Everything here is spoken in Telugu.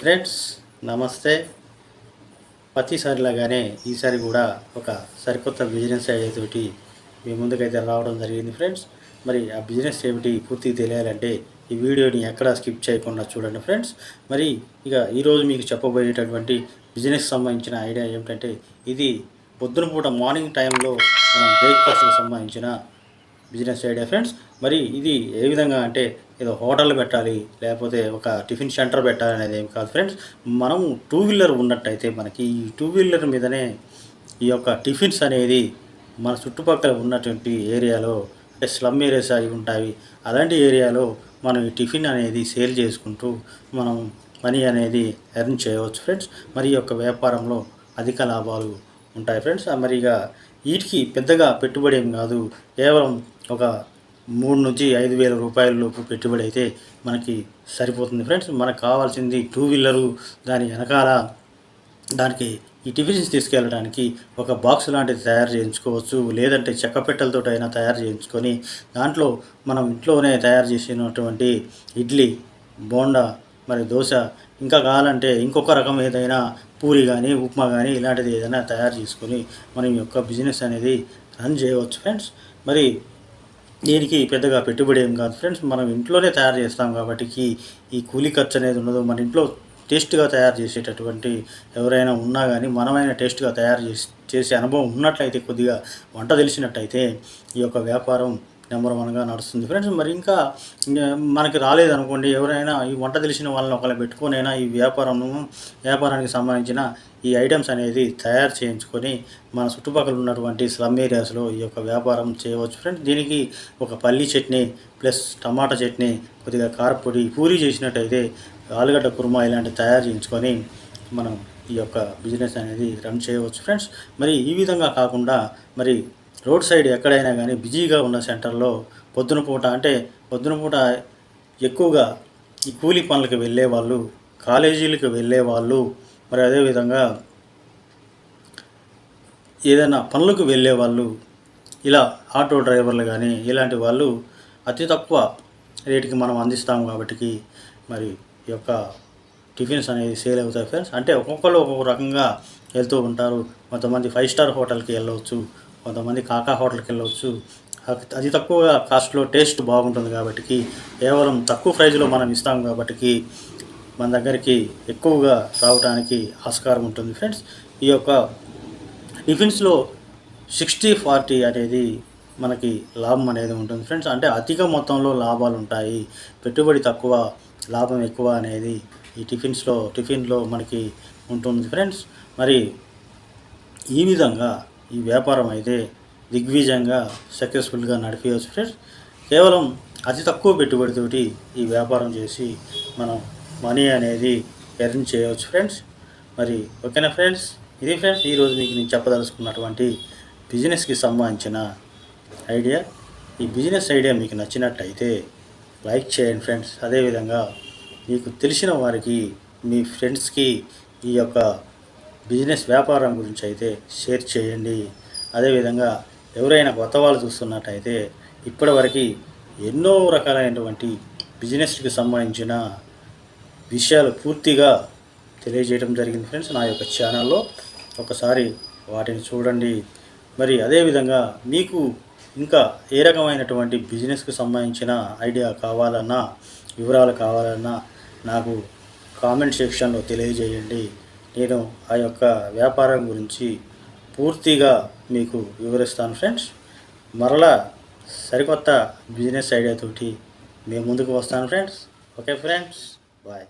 ఫ్రెండ్స్ నమస్తే. ప్రతిసారిలాగానే ఈసారి కూడా ఒక సరికొత్త బిజినెస్ ఐడియా తోటి మీ ముందుకైతే రావడం జరిగింది ఫ్రెండ్స్. మరి ఆ బిజినెస్ ఏమిటి పూర్తిగా తెలియాలంటే ఈ వీడియోని ఎక్కడా స్కిప్ చేయకుండా చూడండి ఫ్రెండ్స్. మరి ఇక ఈరోజు మీకు చెప్పబోయేటటువంటి బిజినెస్ సంబంధించిన ఐడియా ఏమిటంటే ఇది పొద్దున పూట మార్నింగ్ టైంలో మనం బ్రేక్ఫాస్ట్కి సంబంధించిన బిజినెస్ ఐడియా ఫ్రెండ్స్. మరి ఇది ఏ విధంగా అంటే ఏదో హోటల్ పెట్టాలి లేకపోతే ఒక టిఫిన్ సెంటర్ పెట్టాలి అనేది ఏం కాదు. ఫ్రెండ్స్ మనం టూ వీలర్ ఉన్నట్టయితే మనకి ఈ టూ వీలర్ మీదనే ఈ యొక్క టిఫిన్స్ అనేది మన చుట్టుపక్కల ఉన్నటువంటి ఏరియాలో అంటే స్లమ్ ఏరియాస్ అవి ఉంటాయి. అలాంటి ఏరియాలో మనం ఈ టిఫిన్ అనేది సేల్ చేసుకుంటూ మనం మనీ అనేది ఎర్న్ చేయవచ్చు ఫ్రెండ్స్. మరి ఈ యొక్క వ్యాపారంలో అధిక లాభాలు ఉంటాయి ఫ్రెండ్స్. ఆ వీటికి పెద్దగా పెట్టుబడి ఏం కాదు. కేవలం ఒక మూడు నుంచి ఐదు వేల రూపాయల లోపు పెట్టుబడి అయితే మనకి సరిపోతుంది. ఫ్రెండ్స్ మనకు కావాల్సింది టూ వీలరు. దాని వెనకాల దానికి ఈ టిఫిన్స్ తీసుకెళ్ళడానికి ఒక బాక్స్ లాంటిది తయారు చేయించుకోవచ్చు. లేదంటే చెక్క పెట్టెలతో అయినా తయారు చేయించుకొని దాంట్లో మనం ఇంట్లోనే తయారు చేసినటువంటి ఇడ్లీ బోండా మరి దోశ ఇంకా కావాలంటే ఇంకొక రకం ఏదైనా పూరి కానీ ఉప్మా కానీ ఇలాంటిది ఏదైనా తయారు చేసుకొని మనం యొక్క బిజినెస్ అనేది రన్ చేయవచ్చు. ఫ్రెండ్స్ మరి దీనికి పెద్దగా పెట్టుబడి ఏం కాదు. ఫ్రెండ్స్ మనం ఇంట్లోనే తయారు చేస్తాం కాబట్టి ఈ కూలీ ఖర్చు అనేది ఉండదు. మన ఇంట్లో టేస్ట్గా తయారు చేసేటటువంటి ఎవరైనా ఉన్నా కానీ మనమైనా టేస్ట్గా తయారు చేసి చేసే అనుభవం ఉన్నట్లయితే కొద్దిగా వంట తెలిసినట్టయితే ఈ యొక్క వ్యాపారం నెంబర్ వన్గా నడుస్తుంది. ఫ్రెండ్స్ మరి ఇంకా మనకి రాలేదనుకోండి ఎవరైనా ఈ వంట తెలిసిన వాళ్ళని ఒకళ్ళు పెట్టుకొనైనా ఈ వ్యాపారం వ్యాపారానికి సంబంధించిన ఈ ఐటమ్స్ అనేది తయారు చేయించుకొని మన చుట్టుపక్కల ఉన్నటువంటి స్లమ్ ఏరియాస్లో ఈ యొక్క వ్యాపారం చేయవచ్చు. ఫ్రెండ్స్ దీనికి ఒక పల్లి చట్నీ ప్లస్ టమాటా చట్నీ కొద్దిగా కారపొడి పూరి చేసినట్టయితే ఆలుగడ్డ కుర్మా ఇలాంటివి తయారు చేయించుకొని మనం ఈ యొక్క బిజినెస్ అనేది రన్ చేయవచ్చు. ఫ్రెండ్స్ మరి ఈ విధంగా కాకుండా మరి రోడ్ సైడ్ ఎక్కడైనా కానీ బిజీగా ఉన్న సెంటర్లో పొద్దున పూట అంటే పొద్దున పూట ఎక్కువగా ఈ కూలీ పనులకు వెళ్ళే వాళ్ళు కాలేజీలకు వెళ్ళే వాళ్ళు మరి అదేవిధంగా ఏదైనా పనులకు వెళ్ళే వాళ్ళు ఇలా ఆటో డ్రైవర్లు కానీ ఇలాంటి వాళ్ళు అతి తక్కువ రేటుకి మనం అందిస్తాము కాబట్టి మరి ఈ యొక్క టిఫిన్స్ అనేది సేల్ అవుతాయి ఫ్రెండ్స్. అంటే ఒక్కొక్కరు ఒక్కొక్క రకంగా వెళ్తూ ఉంటారు. కొంతమంది ఫైవ్ స్టార్ హోటల్కి వెళ్ళవచ్చు. కొంతమంది కాకా హోటల్కి వెళ్ళవచ్చు అది తక్కువ కాస్ట్లో టేస్ట్ బాగుంటుంది కాబట్టి కేవలం తక్కువ ప్రైజ్లో మనం ఇస్తాం కాబట్టి మన దగ్గరికి ఎక్కువగా రావడానికి ఆస్కారం ఉంటుంది ఫ్రెండ్స్. ఈ యొక్క టిఫిన్స్లో సిక్స్టీ ఫార్టీ అనేది మనకి లాభం అనేది ఉంటుంది ఫ్రెండ్స్. అంటే అధిక మొత్తంలో లాభాలు ఉంటాయి పెట్టుబడి తక్కువ లాభం ఎక్కువ అనేది ఈ టిఫిన్స్లో టిఫిన్లో మనకి ఉంటుంది ఫ్రెండ్స్. మరి ఈ విధంగా ఈ వ్యాపారం అయితే దిగ్విజయంగా సక్సెస్ఫుల్గా నడిపేయచ్చు ఫ్రెండ్స్ కేవలం అతి తక్కువ పెట్టుబడితోటి ఈ వ్యాపారం చేసి మనం మనీ అనేది ఎర్న్ చేయవచ్చు ఫ్రెండ్స్ మరి ఓకేనా ఫ్రెండ్స్ ఇది ఫ్రెండ్స్ ఈరోజు మీకు నేను చెప్పదలుచుకున్నటువంటి బిజినెస్కి సంబంధించిన ఐడియా ఈ బిజినెస్ ఐడియా మీకు నచ్చినట్టయితే లైక్ చేయండి ఫ్రెండ్స్ అదేవిధంగా మీకు తెలిసిన వారికి మీ ఫ్రెండ్స్కి ఈ యొక్క బిజినెస్ వ్యాపారం గురించి అయితే షేర్ చేయండి. అదేవిధంగా ఎవరైనా కొత్త వాళ్ళు చూస్తున్నట్టయితే ఇప్పటివరకు ఎన్నో రకాలైనటువంటి బిజినెస్కి సంబంధించిన విషయాలు పూర్తిగా తెలియజేయడం జరిగింది ఫ్రెండ్స్. నా యొక్క ఛానల్లో ఒకసారి వాటిని చూడండి. మరి అదేవిధంగా మీకు ఇంకా ఏ రకమైనటువంటి బిజినెస్కి సంబంధించిన ఐడియా కావాలన్నా వివరాలు కావాలన్నా నాకు కామెంట్ సెక్షన్లో తెలియజేయండి. నేను ఆ యొక్క వ్యాపారం గురించి పూర్తిగా మీకు వివరిస్తాను ఫ్రెండ్స్. మరలా సరికొత్త బిజినెస్ ఐడియాతోటి మేము ముందుకు వస్తాను ఫ్రెండ్స్. Okay friends. బాయ్.